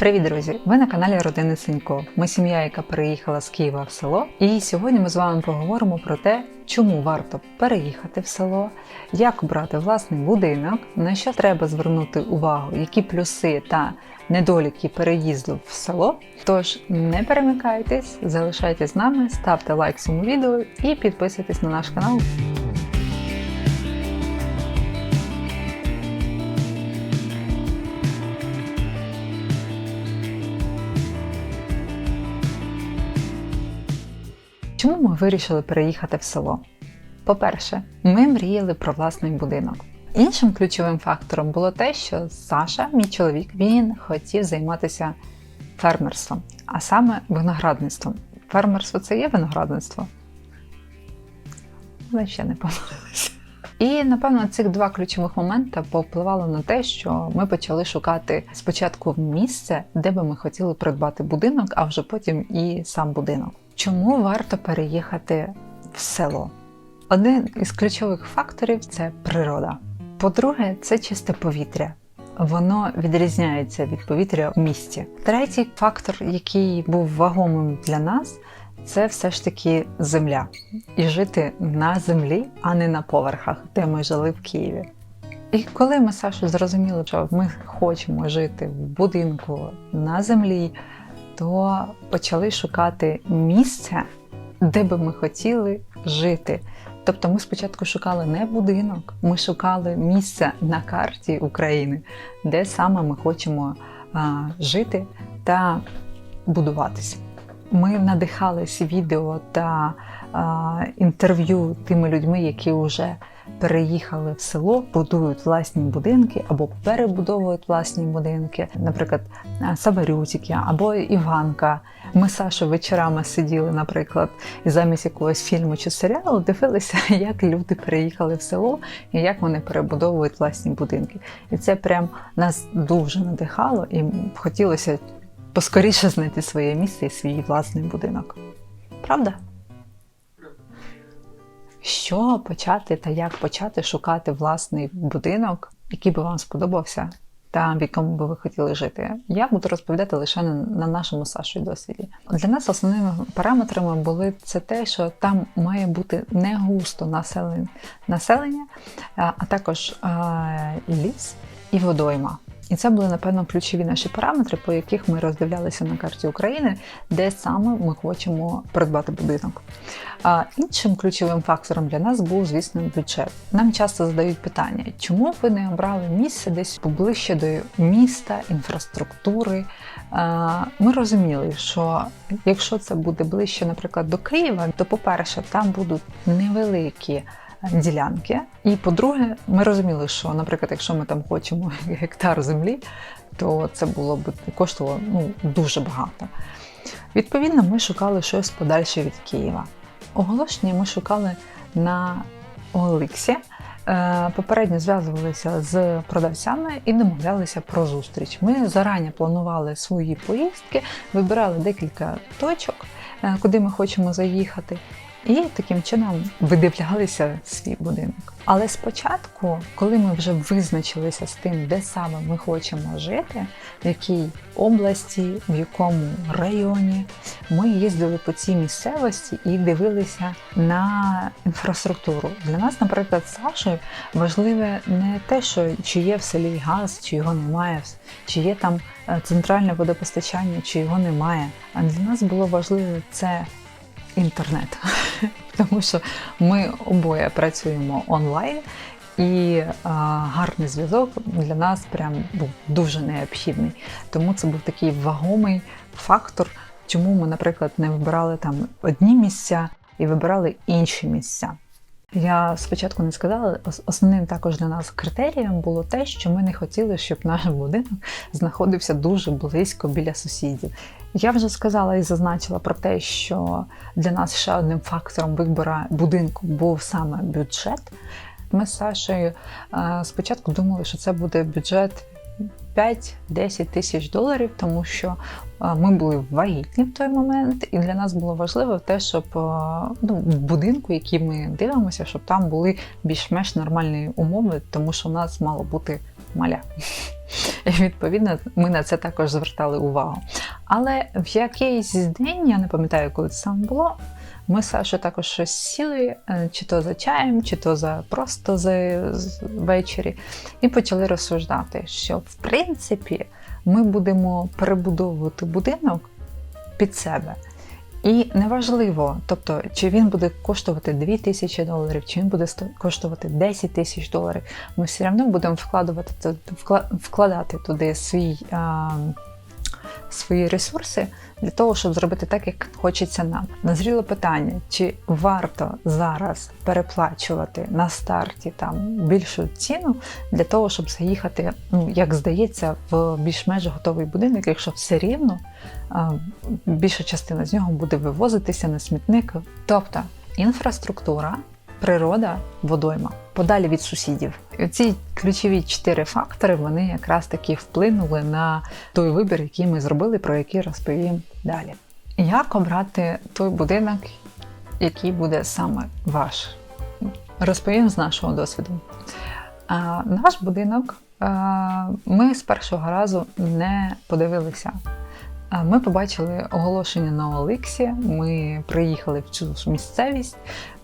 Привіт, друзі! Ви на каналі Родини Синько. Ми сім'я, яка переїхала з Києва в село. І сьогодні ми з вами поговоримо про те, чому варто переїхати в село, як обрати власний будинок, на що треба звернути увагу, які плюси та недоліки переїзду в село. Тож не перемикайтесь, залишайтесь з нами, ставте лайк цьому відео і підписуйтесь на наш канал. Чому ми вирішили переїхати в село? По-перше, ми мріяли про власний будинок. Іншим ключовим фактором було те, що Саша, мій чоловік, він хотів займатися фермерством, а саме виноградництвом. Фермерство це є виноградництво. Але ще не помилилися. І напевно цих два ключових моменти повпливало на те, що ми почали шукати спочатку місце, де би ми хотіли придбати будинок, а вже потім і сам будинок. Чому варто переїхати в село? Один із ключових факторів це природа. По-друге, це чисте повітря. Воно відрізняється від повітря в місті. Третій фактор, який був вагомим для нас, це все ж таки земля. І жити на землі, а не на поверхах, де ми жили в Києві. І коли ми Сашу зрозуміли, що ми хочемо жити в будинку на землі, то почали шукати місце, де би ми хотіли жити. Тобто ми спочатку шукали не будинок, ми шукали місце на карті України, де саме ми хочемо а, жити та будуватися. Ми надихалися відео та а, інтерв'ю тими людьми, які вже переїхали в село, будують власні будинки або перебудовують власні будинки, наприклад, Саварютіки або Іванка. Ми з Сашою вечорами сиділи, наприклад, і замість якогось фільму чи серіалу дивилися, як люди переїхали в село і як вони перебудовують власні будинки. І це прям нас дуже надихало, і хотілося поскоріше знайти своє місце і свій власний будинок. Правда? Що почати та як почати шукати власний будинок, який би вам сподобався, та в якому би ви хотіли жити? Я буду розповідати лише на нашому Сашою досвіді. Для нас основними параметрами були це те, що там має бути не густо населення, а також ліс і водойма. І це були, напевно, ключові наші параметри, по яких ми роздивлялися на карті України, де саме ми хочемо придбати будинок. А іншим ключовим фактором для нас був, звісно, бюджет. Нам часто задають питання, чому ви не обрали місце десь поближче до міста, інфраструктури. Ми розуміли, що якщо це буде ближче, наприклад, до Києва, то, по-перше, там будуть невеликі ділянки. І по-друге, ми розуміли, що, наприклад, якщо ми там хочемо гектар землі, то це було б коштувало ну, дуже багато. Відповідно, ми шукали щось подальше від Києва. Оголошення ми шукали на Оликсі. Е, попередньо зв'язувалися з продавцями і домовлялися про зустріч. Ми зарані планували свої поїздки, вибирали декілька точок, е, куди ми хочемо заїхати, і таким чином видивлялися свій будинок. Але спочатку, коли ми вже визначилися з тим, де саме ми хочемо жити, в якій області, в якому районі, ми їздили по цій місцевості і дивилися на інфраструктуру. Для нас, наприклад, Сашою важливе не те, що чи є в селі газ, чи його немає, чи є там е, центральне водопостачання, чи його немає. А для нас було важливе це інтернет, тому що ми обоє працюємо онлайн. І а, гарний зв'язок для нас прям був дуже необхідний. Тому це був такий вагомий фактор, чому ми, наприклад, не вибирали там одні місця і вибирали інші місця. Я спочатку не сказала, основним також для нас критерієм було те, що ми не хотіли, щоб наш будинок знаходився дуже близько біля сусідів. Я вже сказала і зазначила про те, що для нас ще одним фактором вибору будинку був саме бюджет. Ми з Сашею е, спочатку думали, що це буде бюджет 5-10 тисяч доларів, тому що е, ми були вагітні в той момент, і для нас було важливо те, щоб е, ну, в будинку, який ми дивимося, щоб там були більш-менш нормальні умови, тому що у нас мало бути маля. І відповідно ми на це також звертали увагу. Але в якийсь день, я не пам'ятаю, коли це саме було. Ми з Сашою також щось сіли, е, чи то за чаєм, чи то за просто за ввечері, і почали розсуждати, що в принципі ми будемо перебудовувати будинок під себе. І неважливо, тобто, чи він буде коштувати 2 тисячі доларів, чи він буде коштувати 10 тисяч доларів, ми все одно будемо вкладувати, вкладати туди свій, а, свої ресурси для того, щоб зробити так, як хочеться нам. Назріло питання, чи варто зараз переплачувати на старті там більшу ціну для того, щоб заїхати, ну як здається, в більш-менш готовий будинок, якщо все рівно більша частина з нього буде вивозитися на смітник. Тобто інфраструктура, природа, водойма подалі від сусідів. І ці ключові чотири фактори вони якраз таки вплинули на той вибір, який ми зробили, про який розповім далі. Як обрати той будинок, який буде саме ваш? Розповім з нашого досвіду. Наш будинок ми з першого разу не подивилися. Ми побачили оголошення на Оликсі, ми приїхали в цю ж місцевість,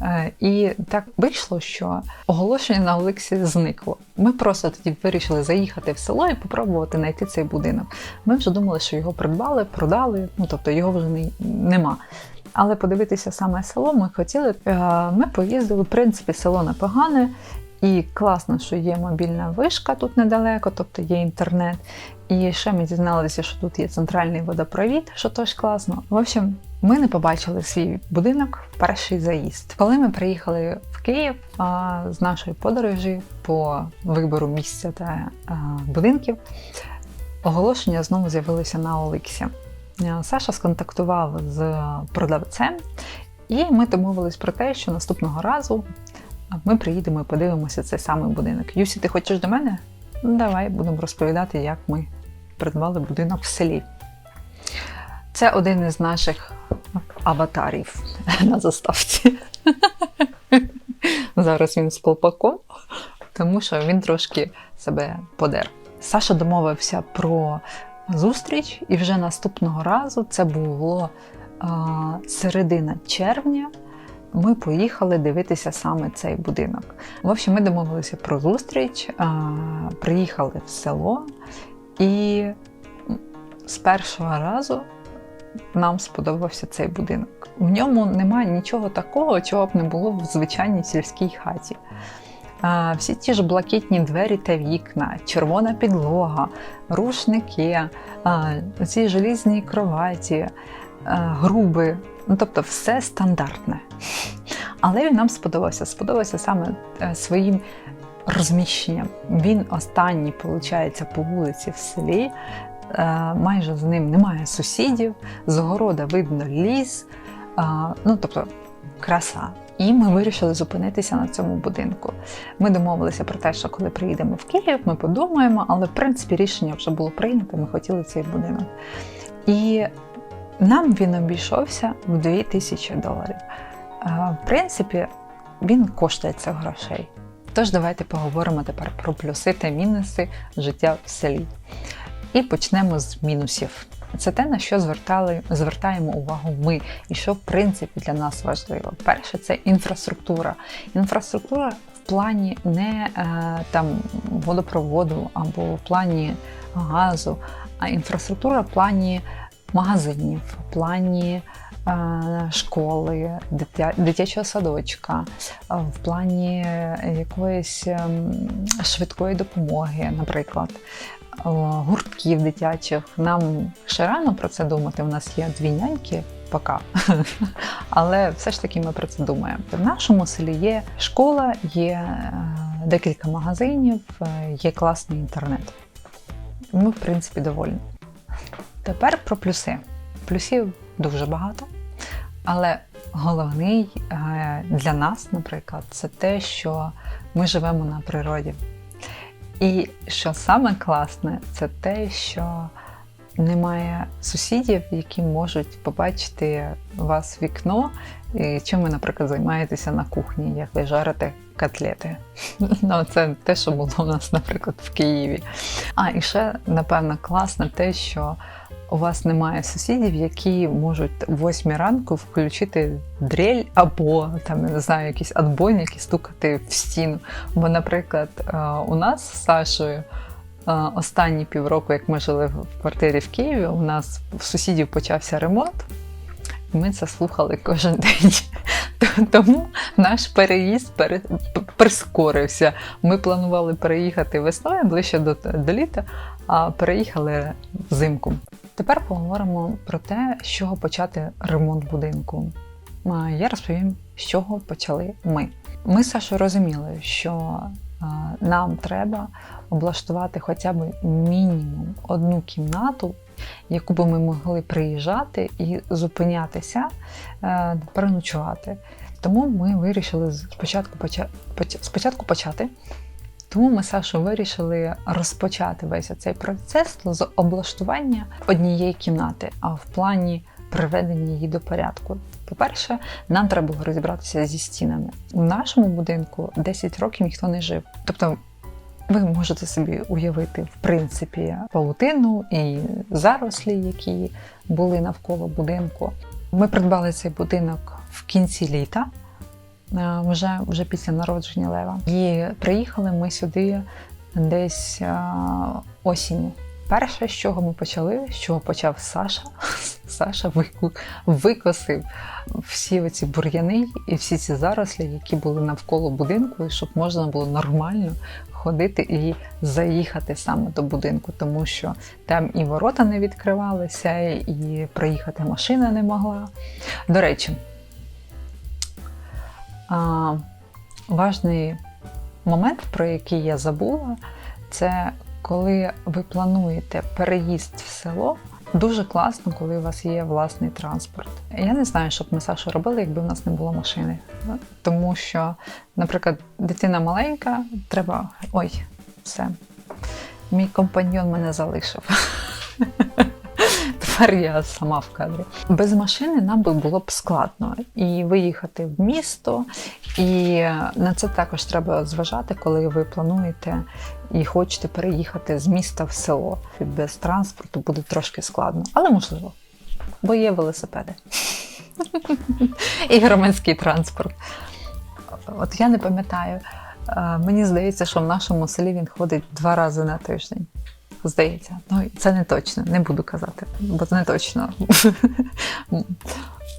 е, і так вийшло, що оголошення на Оликсі зникло. Ми просто тоді вирішили заїхати в село і попробувати знайти цей будинок. Ми вже думали, що його придбали, продали, ну тобто його вже не, нема. Але подивитися саме село ми хотіли. Е, Ми поїздили, в принципі, село непогане. І класно, що є мобільна вишка тут недалеко, тобто є інтернет. І ще ми дізналися, що тут є центральний водопровід, що теж класно. В общем, ми не побачили свій будинок в перший заїзд. Коли ми приїхали в Київ а, з нашої подорожі по вибору місця та а, будинків, оголошення знову з'явилися на Оликсі. Саша сконтактував з продавцем, і ми домовились про те, що наступного разу ми приїдемо і подивимося цей самий будинок. Юсі, ти хочеш до мене? Ну, давай будемо розповідати, як ми придбали будинок в селі. Це один із наших аватарів на заставці. Зараз він з колпаком, тому що він трошки себе подер. Саша домовився про зустріч, і вже наступного разу це було а, середина червня. Ми поїхали дивитися саме цей будинок. В общем, ми домовилися про зустріч, приїхали в село, і з першого разу нам сподобався цей будинок. В ньому немає нічого такого, чого б не було в звичайній сільській хаті. Всі ті ж блакитні двері та вікна, червона підлога, рушники, ці желізні кроваті, груби. Ну, тобто все стандартне. Але він нам сподобався. Сподобався саме е, своїм розміщенням. Він останній, виходить, по вулиці в селі. Е, Майже з ним немає сусідів, з огорода видно ліс, е, ну тобто краса. І ми вирішили зупинитися на цьому будинку. Ми домовилися про те, що коли приїдемо в Київ, ми подумаємо, але в принципі рішення вже було прийнято, ми хотіли цей будинок. І нам він обійшовся в 2000 доларів. В принципі, він коштує цих грошей. Тож давайте поговоримо тепер про плюси та мінуси життя в селі. І почнемо з мінусів. Це те, на що звертали, звертаємо увагу ми, і що в принципі для нас важливо. Перше, це інфраструктура. Інфраструктура в плані не е, там водопроводу або в плані газу, а інфраструктура в плані магазинів, в плані е, школи, дитячого садочка, е, в плані е, якоїсь ем, швидкої допомоги, наприклад. Гуртків дитячих. Нам ще рано про це думати. У нас є дві няньки поки. Але все ж таки ми про це думаємо. В нашому селі є школа, є е, декілька магазинів, е, є класний інтернет. Ми, в принципі, довольні. Тепер про плюси. Плюсів дуже багато, але головний е, для нас, наприклад, це те, що ми живемо на природі. І що саме класне, це те, що немає сусідів, які можуть побачити вас в вікно, чим ви, наприклад, займаєтеся на кухні, як ви жарите котлети. Ну, це те, що було у нас, наприклад, в Києві. А і ще, напевно, класно те, що у вас немає сусідів, які можуть в 8 ранку включити дрель або там я не знаю, якісь отбойники стукати в стіну. Бо, наприклад, е, у нас з Сашою. е, Останні півроку, як ми жили в квартирі в Києві, у нас в сусідів почався ремонт, і ми це слухали кожен день. Тому наш переїзд прискорився. Ми планували переїхати весною ближче до, до літа, а переїхали взимку. Тепер поговоримо про те, з чого почати ремонт будинку. Я розповім, з чого почали ми. Ми з Сашою розуміли, що нам треба облаштувати хоча б мінімум одну кімнату, яку би ми могли приїжджати і зупинятися, е, переночувати. Тому ми вирішили спочатку, поча... спочатку почати. Тому ми з Сашою вирішили розпочати весь цей процес з облаштування однієї кімнати, а в плані приведення її до порядку. По-перше, нам треба було розібратися зі стінами. У нашому будинку 10 років ніхто не жив. Тобто ви можете собі уявити, в принципі, павутину і зарослі, які були навколо будинку. Ми придбали цей будинок в кінці літа, вже, вже після народження Лева. І приїхали ми сюди десь е, осінню. Перше, з чого ми почали, з чого почав Саша, Саша викосив всі оці бур'яни і всі ці зарослі, які були навколо будинку, щоб можна було нормально ходити і заїхати саме до будинку, тому що там і ворота не відкривалися, і проїхати машина не могла. До речі, а, важний момент, про який я забула, це коли ви плануєте переїзд в село. Дуже класно, коли у вас є власний транспорт. Я не знаю, що б ми Сашу робили, якби в нас не було машини. Тому що, наприклад, дитина маленька, треба. Ой, все. Мій компаньйон мене залишив. Тепер я сама в кадрі. Без машини нам би було б складно і виїхати в місто, і на це також треба зважати, коли ви плануєте і хочете переїхати з міста в село. Без транспорту буде трошки складно, але можливо, бо є велосипеди і громадський транспорт. От я не пам'ятаю. е, Мені здається, що в нашому селі він ходить два рази на тиждень. Здається, ну це не точно, не буду казати, бо це не точно.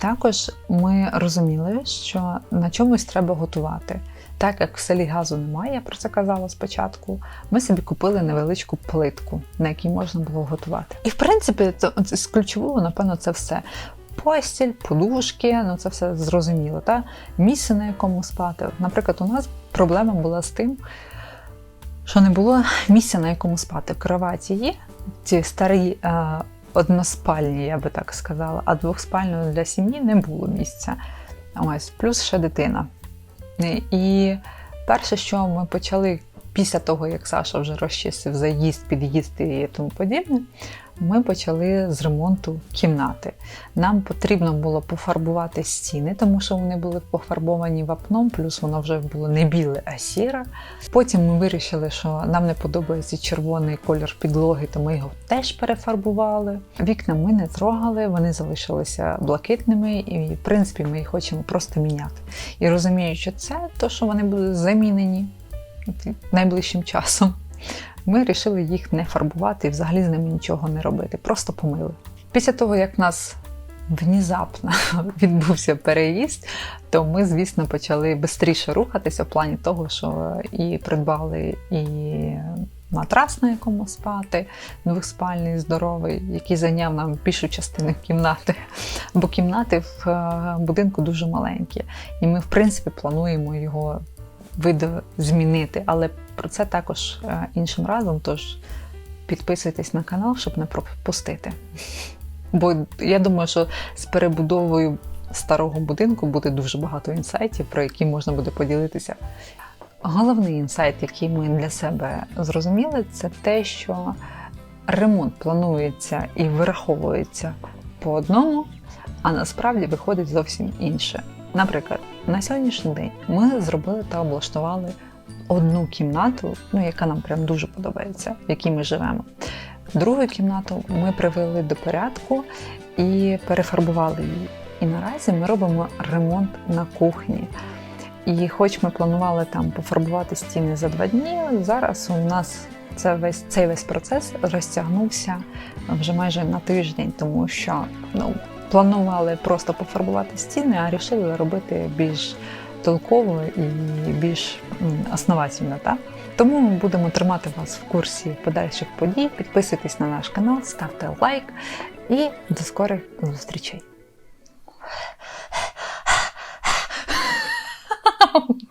Також ми розуміли, що на чомусь треба готувати. Так як в селі газу немає, я про це казала спочатку. Ми собі купили невеличку плитку, на якій можна було готувати. І в принципі, це з ключового, напевно, це все. Постіль, подушки, ну це все зрозуміло. Та місце, на якому спати. Наприклад, у нас проблема була з тим, що не було місця, на якому спати. Кроваті є, ці старі е, односпальні, я би так сказала, а двохспальної для сім'ї не було місця. Ось, плюс ще дитина. І перше, що ми почали після того, як Саша вже розчистив заїзд, під'їзд і тому подібне, ми почали з ремонту кімнати. Нам потрібно було пофарбувати стіни, тому що вони були пофарбовані вапном, плюс воно вже було не біле, а сіре. Потім ми вирішили, що нам не подобається червоний колір підлоги, то ми його теж перефарбували. Вікна ми не трогали, вони залишилися блакитними, і в принципі ми їх хочемо просто міняти. І розуміючи це, то що вони будуть замінені найближчим часом. Ми вирішили їх не фарбувати і взагалі з ними нічого не робити, просто помили. Після того, як в нас внезапно відбувся переїзд, то ми, звісно, почали швидше рухатися в плані того, що і придбали і матрас, на якому спати, двохспальний, здоровий, який зайняв нам більшу частину кімнати. Бо кімнати в е, будинку дуже маленькі, і ми, в принципі, плануємо його видозмінити. Але про це також е, іншим разом. Тож підписуйтесь на канал, щоб не пропустити. Бо я думаю, що з перебудовою старого будинку буде дуже багато інсайтів, про які можна буде поділитися. Головний інсайт, який ми для себе зрозуміли, це те, що ремонт планується і вираховується по одному, а насправді виходить зовсім інше. Наприклад, На сьогоднішній день ми зробили та облаштували одну кімнату, ну яка нам прям дуже подобається, в якій ми живемо. Другу кімнату ми привели до порядку і перефарбували її. І наразі ми робимо ремонт на кухні. І хоч ми планували там пофарбувати стіни за два дні, зараз у нас це весь цей весь процес розтягнувся вже майже на тиждень, тому що ну, планували просто пофарбувати стіни, а вирішили робити більш толково і більш основательно. Так? Тому ми будемо тримати вас в курсі подальших подій. Підписуйтесь на наш канал, ставте лайк і до скорих зустрічей.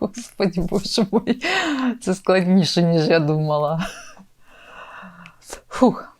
Господи, боже мой, це складніше, ніж я думала. Фух.